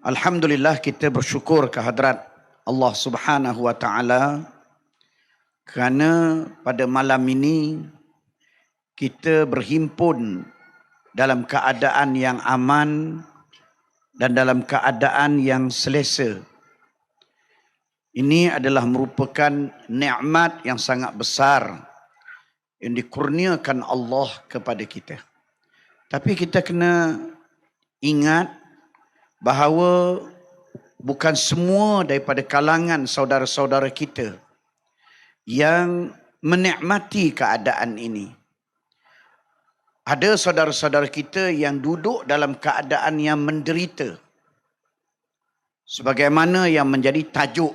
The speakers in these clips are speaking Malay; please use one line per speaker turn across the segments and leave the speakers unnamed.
Alhamdulillah kita bersyukur kehadrat Allah Subhanahu wa taala kerana pada malam ini kita berhimpun dalam keadaan yang aman dan dalam keadaan yang selesa. Ini adalah merupakan nikmat yang sangat besar yang dikurniakan Allah kepada kita. Tapi kita kena ingat bahawa bukan semua daripada kalangan saudara-saudara kita yang menikmati keadaan ini. Ada saudara-saudara kita yang duduk dalam keadaan yang menderita. Sebagaimana yang menjadi tajuk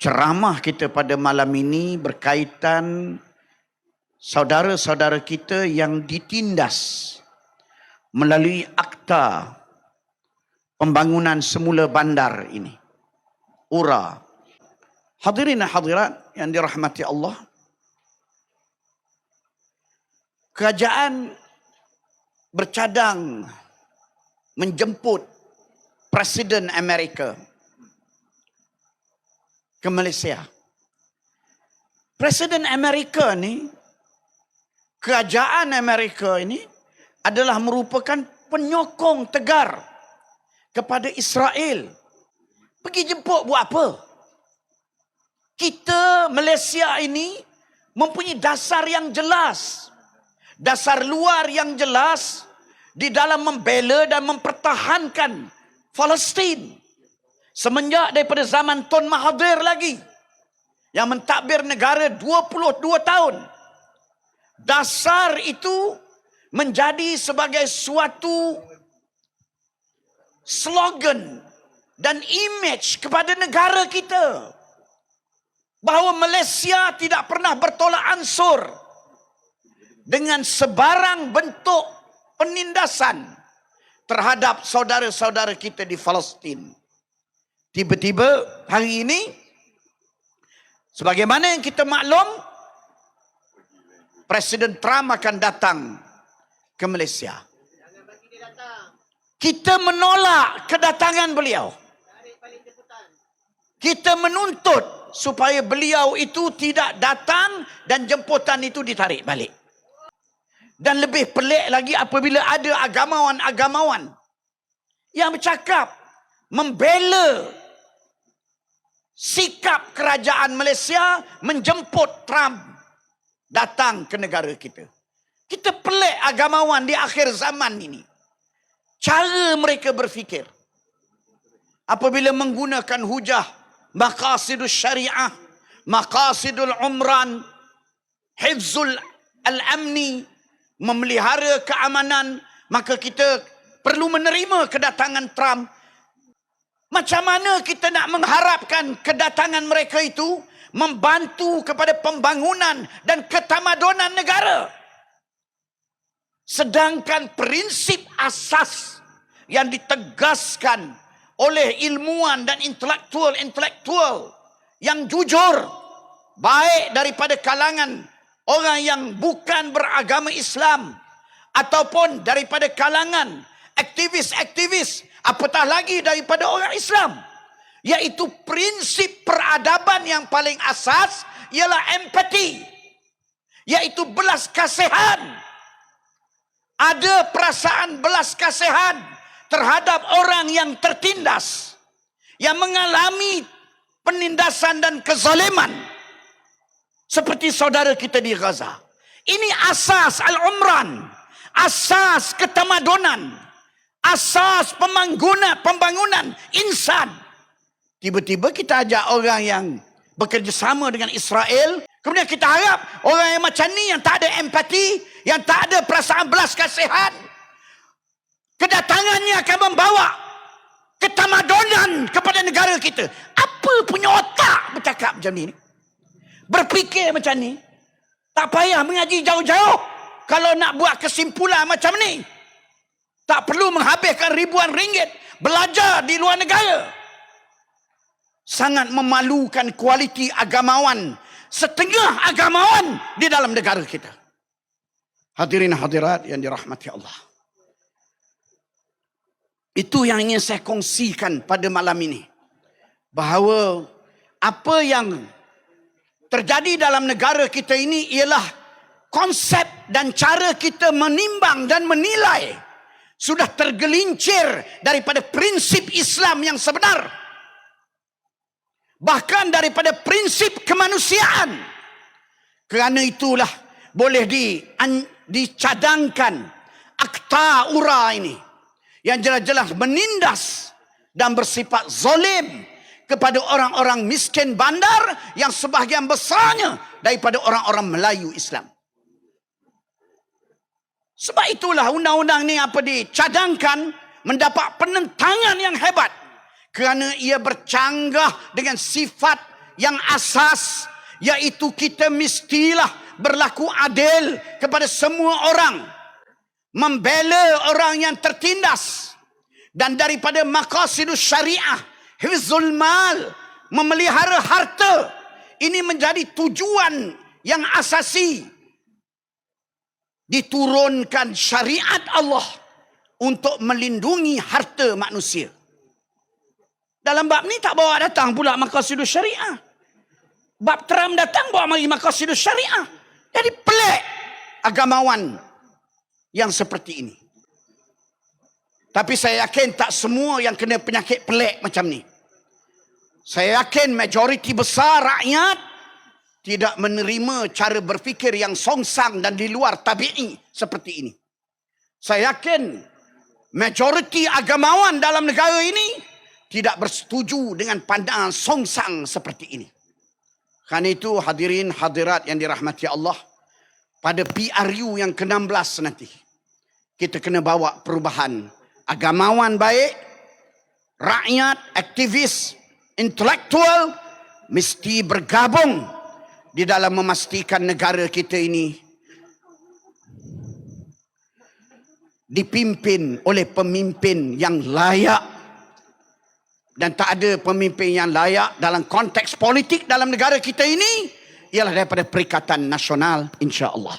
ceramah kita pada malam ini berkaitan saudara-saudara kita yang ditindas melalui akta pembangunan semula bandar ini. Ura. Hadirin dan hadirat yang dirahmati Allah. Kerajaan bercadang menjemput Presiden Amerika ke Malaysia. Presiden Amerika ni, kerajaan Amerika ini adalah merupakan penyokong tegar kepada Israel. Pergi jemput buat apa? Kita Malaysia ini mempunyai dasar yang jelas. Dasar luar yang jelas di dalam membela dan mempertahankan Palestin. Semenjak daripada zaman Tun Mahathir lagi. Yang mentadbir negara 22 tahun. Dasar itu menjadi sebagai suatu slogan dan image kepada negara kita bahawa Malaysia tidak pernah bertolak ansur dengan sebarang bentuk penindasan terhadap saudara-saudara kita di Palestin. Tiba-tiba hari ini sebagaimana yang kita maklum Presiden Trump akan datang ke Malaysia kita menolak kedatangan beliau. Kita menuntut supaya beliau itu tidak datang dan jemputan itu ditarik balik. Dan lebih pelik lagi apabila ada agamawan-agamawan yang bercakap membela sikap kerajaan Malaysia menjemput Trump datang ke negara kita. Kita pelik agamawan di akhir zaman ini cara mereka berfikir. Apabila menggunakan hujah maqasidus syariah maqasidul umran hifzul al-amni memelihara keamanan maka kita perlu menerima kedatangan Trump. Macam mana kita nak mengharapkan kedatangan mereka itu membantu kepada pembangunan dan ketamadunan negara? Sedangkan prinsip asas yang ditegaskan oleh ilmuwan dan intelektual-intelektual yang jujur baik daripada kalangan orang yang bukan beragama Islam ataupun daripada kalangan aktivis-aktivis apatah lagi daripada orang Islam iaitu prinsip peradaban yang paling asas ialah empati iaitu belas kasihan. Ada perasaan belas kasihan terhadap orang yang tertindas yang mengalami penindasan dan kezaliman seperti saudara kita di Gaza. Ini asas al-umran, asas ketamadunan, asas pembangunan pembangunan insan. Tiba-tiba kita ajak orang yang bekerjasama dengan Israel, kemudian kita harap orang yang macam ni yang tak ada empati, yang tak ada perasaan belas kasihan, akan membawa ketamadunan kepada negara kita. Apa punya otak bercakap macam ni? Berfikir macam ni? Tak payah mengaji jauh-jauh kalau nak buat kesimpulan macam ni. Tak perlu menghabiskan ribuan ringgit belajar di luar negara. Sangat memalukan kualiti agamawan. Setengah agamawan di dalam negara kita. Hadirin hadirat yang dirahmati Allah. Itu yang ingin saya kongsikan pada malam ini. Bahawa apa yang terjadi dalam negara kita ini ialah konsep dan cara kita menimbang dan menilai sudah tergelincir daripada prinsip Islam yang sebenar. Bahkan daripada prinsip kemanusiaan. Kerana itulah boleh di, an, dicadangkan akta ura ini yang jelas-jelas menindas dan bersifat zolim kepada orang-orang miskin bandar yang sebahagian besarnya daripada orang-orang Melayu Islam. Sebab itulah undang-undang ni apa dicadangkan mendapat penentangan yang hebat kerana ia bercanggah dengan sifat yang asas iaitu kita mestilah berlaku adil kepada semua orang membela orang yang tertindas. Dan daripada maqasidus syariah hifzul mal memelihara harta ini menjadi tujuan yang asasi. Diturunkan syariat Allah untuk melindungi harta manusia. Dalam bab ni tak bawa datang pula maqasidus syariah. Bab Trump datang bawa mari maqasidus syariah. Jadi pelik agamawan yang seperti ini. Tapi saya yakin tak semua yang kena penyakit pelik macam ni. Saya yakin majoriti besar rakyat tidak menerima cara berfikir yang songsang dan di luar tabi'i seperti ini. Saya yakin majoriti agamawan dalam negara ini tidak bersetuju dengan pandangan songsang seperti ini. Karena itu hadirin hadirat yang dirahmati Allah pada PRU yang ke-16 nanti kita kena bawa perubahan agamawan baik rakyat aktivis intelektual mesti bergabung di dalam memastikan negara kita ini dipimpin oleh pemimpin yang layak dan tak ada pemimpin yang layak dalam konteks politik dalam negara kita ini ialah daripada Perikatan Nasional insya-Allah.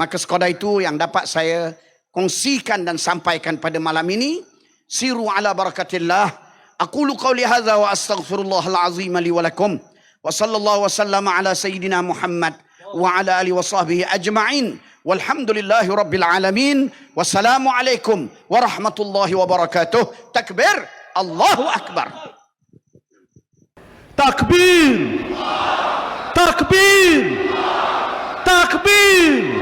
Maka sekadar itu yang dapat saya kongsikan dan sampaikan pada malam ini. Siru ala barakatillah. Aqulu qawli hadza wa astaghfirullahal azim li wa lakum. Wa sallallahu wa sallama ala sayyidina muhammad wa ala alihi wa sahbihi ajma'in. Walhamdulillahi rabbil alamin. Wassalamu alaikum warahmatullahi wabarakatuh takbir. Allahu akbar.
Takbir. Takbir. Takbir